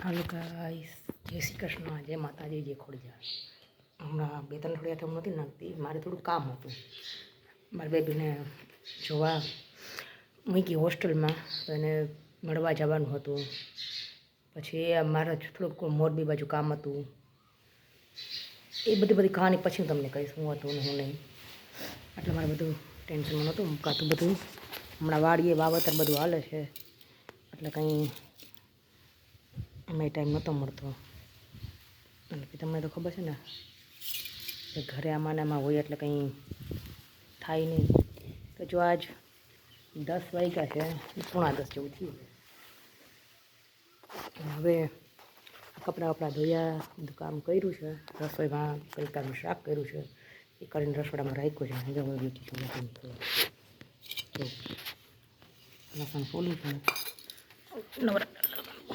હાલો guys જય શ્રી કૃષ્ણ, જય માતાજી, જય ખોડિયા હમણાં બે ત્રણ થોડી હું નથી નાખતી, મારે થોડું કામ હતું. મારી બેબીને જોવા મૂકી હોસ્ટેલમાં, તો એને મળવા જવાનું હતું. પછી મારે થોડુંક મોરબી બાજુ કામ હતું. એ બધી બધી કહાની પછી હું તમને કહીશ, હું હતું ને હું નહીં. એટલે મારે બધું ટેન્શનમાં નહોતું મૂકાતું બધું. હમણાં વાડીએ વાવતર બધું હાલે છે. એટલે કંઈ એમાં ટાઈમ નહોતો મળતો. અને તમને તો ખબર છે ને, કે ઘરે આમાં આમાં હોય એટલે કંઈ થાય નહીં. તો જો આજ દસ વાગ્યા છે, પોણા દસ જેવું થયું. હવે કપડાં વપડાં ધોયા કામ કર્યું છે. રસોઈમાં ગલકાનું શાક કર્યું છે. એ કરીને રસોડામાં રાખ્યું છે. જો હવે બેઠી છું નથી લસણ ફોલું છે નવરા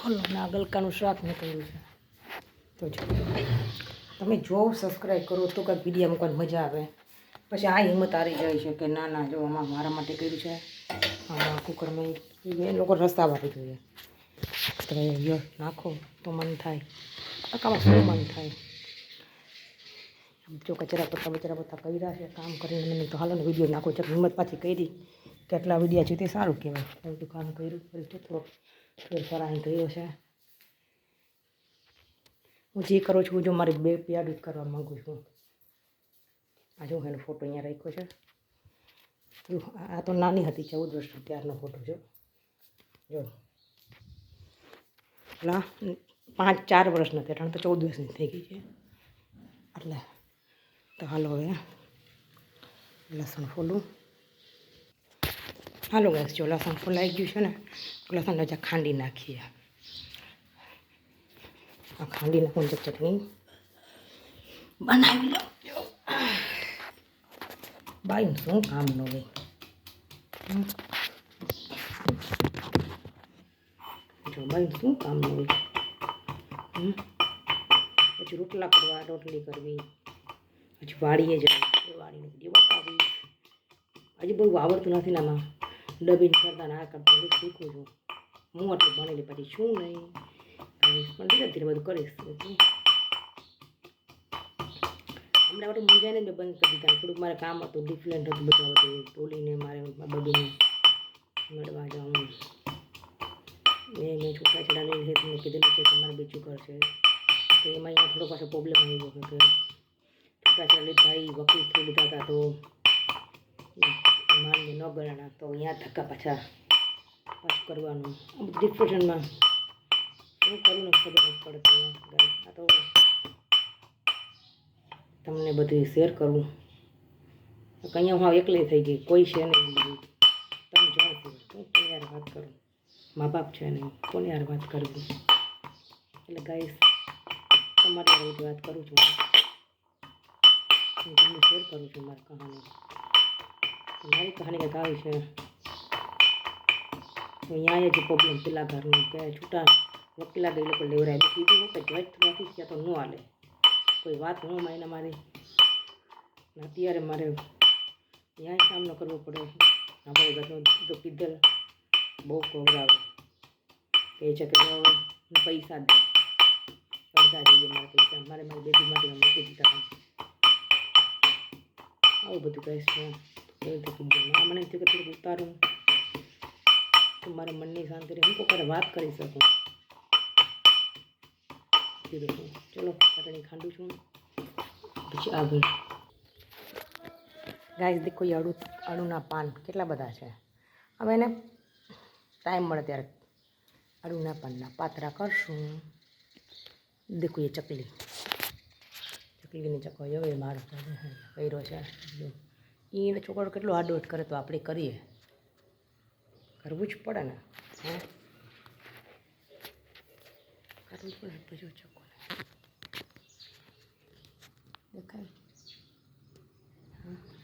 હલો ના ગલકાનું મેં કર્યું છે. તો જો, તમે જો સબસ્ક્રાઈબ કરો તો કંઈક વીડિયો મૂકવાની મજા આવે. પછી આ હિંમત હારી જાય છે કે ના ના, જો આમાં મારા માટે કર્યું છે. આમાં કુકરમાં એ લોકો રસ્તા વાળી જોઈએ તમે યો નાખો તો મન થાય. ટકામાં શું મન થાય? જો કચરા પત્તા બચરા બધા કર્યા છે, કામ કરીને મને તો હાલો ને વીડિયો નાખો. છે હિંમત પાછી કરી કેટલા વિડીયા છે તે સારું કહેવાય. કામ કર્યું તો ફેરફાર થયો છે. હું જે કરું છું જો મારી બે યાદ કરવા માગું છું. આ જો એનો ફોટો અહીંયા રાખ્યો છે. આ તો નાની હતી, ચૌદ વર્ષ ત્યારનો ફોટો છે. જો. ના પાંચ ચાર વર્ષ નથી કારણ તો ચૌદ વર્ષની થઈ ગઈ છે. એટલે તો હાલો હવે લસણ ફોલું હાલો ગેસ જો લસણ ફોલાઈ ગયું છે ને લસણ રજા ખાંડી નાખીએ આ ખાંડી નાખું ચટણી બનાવી લો બાઈ શું કામ નો ભાઈ શું કામ નો પછી રોટલા કરવા રોટલી કરવી પછી વાડીએ જવી વાડીને બતાવી હજી બહુ આવડતું નથી ને આમાં ડબિંગ કરતા આ કરતા બધું શીખું છું. હું આટલું ભણેલી પછી શું નહીં? પણ ધીરે ધીરે બધું કરીશ. હમણાં બધું મૂંઝાઈને મેં બંધ કરી દીધા. થોડુંક મારે કામ હતું ડિફરન્ટ હતું, બધું બધું બોલીને મારે બધું મળવા જવાનું. મેં મેં છૂટાછેડા લઈને મેં કીધેલું છે તમારે મારે બીજું છે. તો એમાં અહીંયા થોડો પાછો પ્રોબ્લેમ આવી ગયો કે છૂટાછેડા લીધા એ વકીલ થઈ લીધા હતા તો માનને ન ગણાણા તો અહીંયા ધક્કા પાછા પાછું કરવાનું. ડિપ્રેશનમાં શું કરું ને ખબર નથી પડતી આ તો તમને બધું શેર કરું. અહીંયા હું એકલી થઈ ગઈ, કોઈ છે નહીં બધું. તમે જાણો હું કોની યાર વાત કરું? મા બાપ છે નહીં, કોની યાર વાત કરવી એટલે ગાઈસ તમારી વાત કરું છું. હું તમને શેર કરું છું મારી કહાની. મારી કહાની કંઈક આવી છે. અહીંયા જ પ્રોબ્લેમ પેલા ઘરનું કે છૂટા વકીલા બે લોકો લેવરાય. કીધું કે જજ નથી, ત્યાં તો ન હાલે. કોઈ વાત ન માને મારી. અત્યારે મારે ત્યાંય સામનો કરવો પડે. આપણે બધું તો કીધેલ બહુ ખવડાવે. કહે છે કે પૈસા દે પડતા જઈએ મારા પૈસા. મારે મારી બેબી માટે મૂકી દીધા આવું બધું કહીશ હું. મને થયું કે થોડુંક ઉતારું તો મારા મનની શાંતિ રહે હું કોઈ વાત કરી શકું ચલો ચટણી ખાંડું છું પછી આગળ ગાય દેખો એ અડુ અડુના પાન કેટલા બધા છે. હવે એને ટાઈમ મળે ત્યારે અડુના પાનના પાતરા કરશું. દેખો એ ચકલી. ચકલીની ચકો હવે મારો કર્યો છે. એને છોકરો કેટલો આડોટ કરે તો આપણે કરીએ. કરવું જ પડે ને, હે? કરવું પડે પડે પછી ચકોને દેખાય?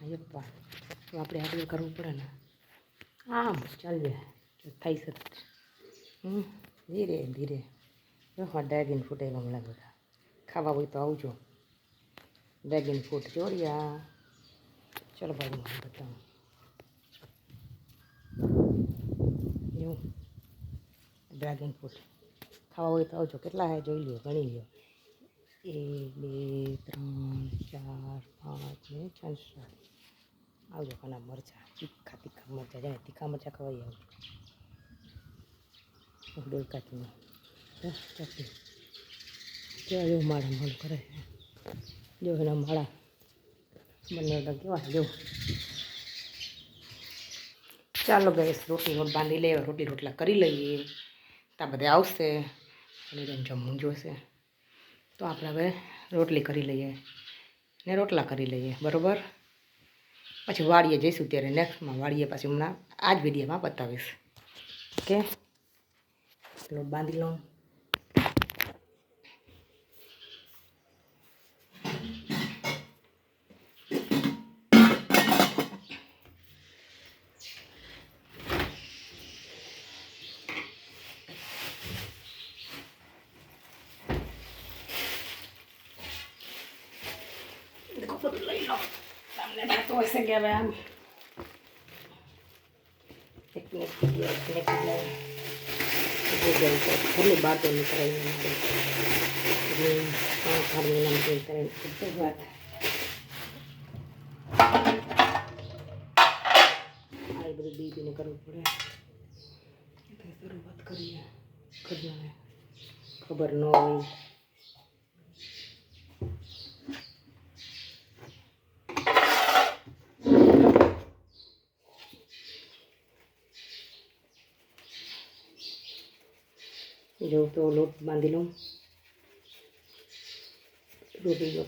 અયપ્પા, તો આપણે આગળ કરવું પડે ને. આમ ચાલે જો થઈ શકે હમ, ધીરે ધીરે. જો હા, ડ્રેગન ફ્રૂટ એ મળે બધા. ખાવા હોય તો આવજો. ડ્રેગન ફ્રૂટ જોડિયા. ચલો ભાઈ મને બતાવો. એવું. ડ્રેગન ફ્રૂટ ખાવા હોય તો આવજો. કેટલા હે જોઈ લ્યો, ગણી લ્યો. એક, બે, ત્રણ, ચાર, પાંચ, ને છ સાત આવજો ઘણા મરચાં. તીખા તીખા મરચાં. જાય તીખા મરચાં ખવાઈ આવજો ડોલ કાચીને ચટણી. કેવા માળા મોડું કરે જો એના માળા બંને બધા કેવા જો ચાલો ગેસ રોટલી રોટ બાંધી લે રોટલી રોટલા કરી લઈએ. ત્યાં બધે આવશે. જેમ જમવું જોશે. તો આપણે હવે રોટલી કરી લઈએ ને રોટલા કરી લઈએ, બરાબર? પછી વાડીએ જઈશું ત્યારે નેક્સ્ટમાં વાડીએ પછી હમણાં આ જ વિડીયોમાં બતાવીશ. ઓકે ચલો બાંધી લઉં. તમને થતું હશે કે હવે આમ એકને એકને એકને ઘરની બહાર તો નીકળાય નહીં ઘરની નામ કરે બધી વાત આ એ બધું બીબીને કરવું પડે એટલે શરૂઆત કરીએ ઘરનાને ખબર ન હોય જો તો લોટ બાંધી લઉં રોટલીનો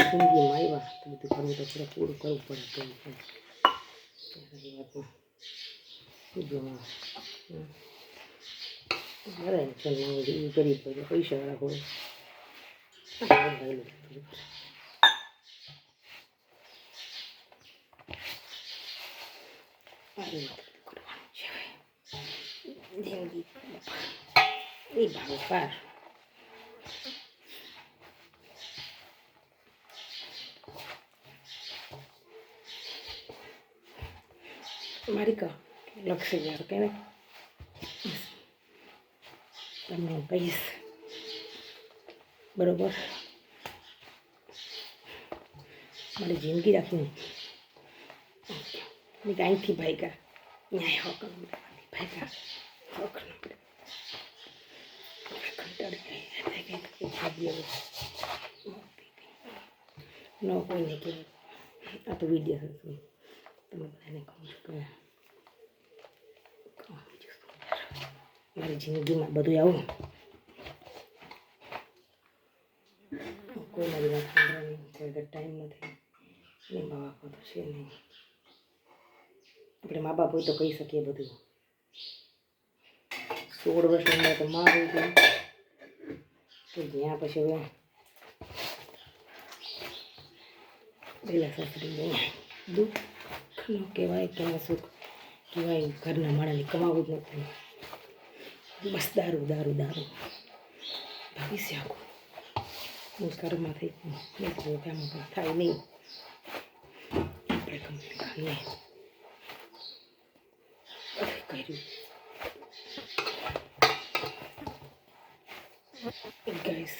પેલા જિંદગીમાં આવ્યા તો બધું કરવું તો થોડું પૂરું કરવું પડે તો એ વાતનું ઉદ્યોગમાં બરાબર છે એ કરી પડે પૈસાવાળા હોય જિંદગી એ ભાવ પાર મારી કા લક્ષ યાર કે તમને હું કહીશ બરોબર મારી જિંદગી રાખીને મેં અહીંથી ભાગ્યા ન્યાય હક ભાગ્યા હક કંટાળી ન કોઈને કે આ તો વીડિયો હતું તમે બધાને કહું છું કે મારી જિંદગીમાં બધું આવું કોઈ મારી વાત નહીં કોઈ ટાઈમ નથી ને મા બાપ તો છે નહીં આપણે મા બાપ હોય તો કહી શકીએ બધું સોળ વર્ષની ઉંમર તો મા હોય ગઈ તો જ્યાં પછી હવે પહેલાં સાસરી દુઃખ દુઃખનો કહેવાય કે સુખ કહેવાય ઘરના માણસને કમાવું જ નથી બસ દારૂ દારૂ દારૂ ભવિષ્ય આખું હું કર્મમાંથી નીકળું તેમાં પણ થાય નહીં આપણે ગમે ખાઈએ બધું કર્યું ગાઈસ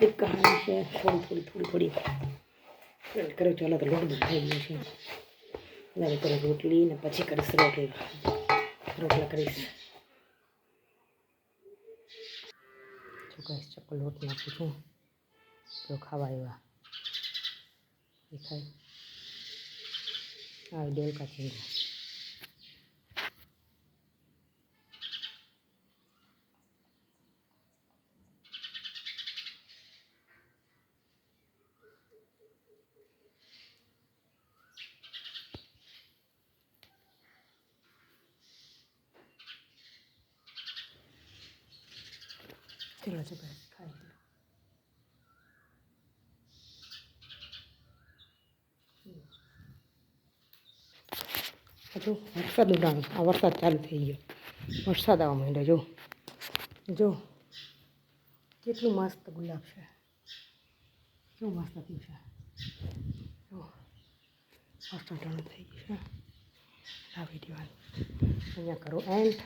એક કહાની છે થોડી થોડી થોડી થોડી કરો ચાલો તો લોટ બંધ થઈ ગયો છે હવે કરો રોટલી ને પછી કરીશ રોટલી રોટલા કરીશ જો ગાઈસ ચોકલેટ લોટ નાખું છું. તો ખાવા એવા દેખાય? આ ડેલ કાચી ચલો ચલો ખાઈ લો હજુ વરસાદ ઉડાણો આ વરસાદ ચાલુ થઈ ગયો વરસાદ આવવા માંડ્યો જો જો કેટલું મસ્ત ગુલાબ છે કેવું મસ્ત થયું છે જો વરસાદ થઈ ગયું છે આ વીડિયો અહીંયા કરો એન્ડ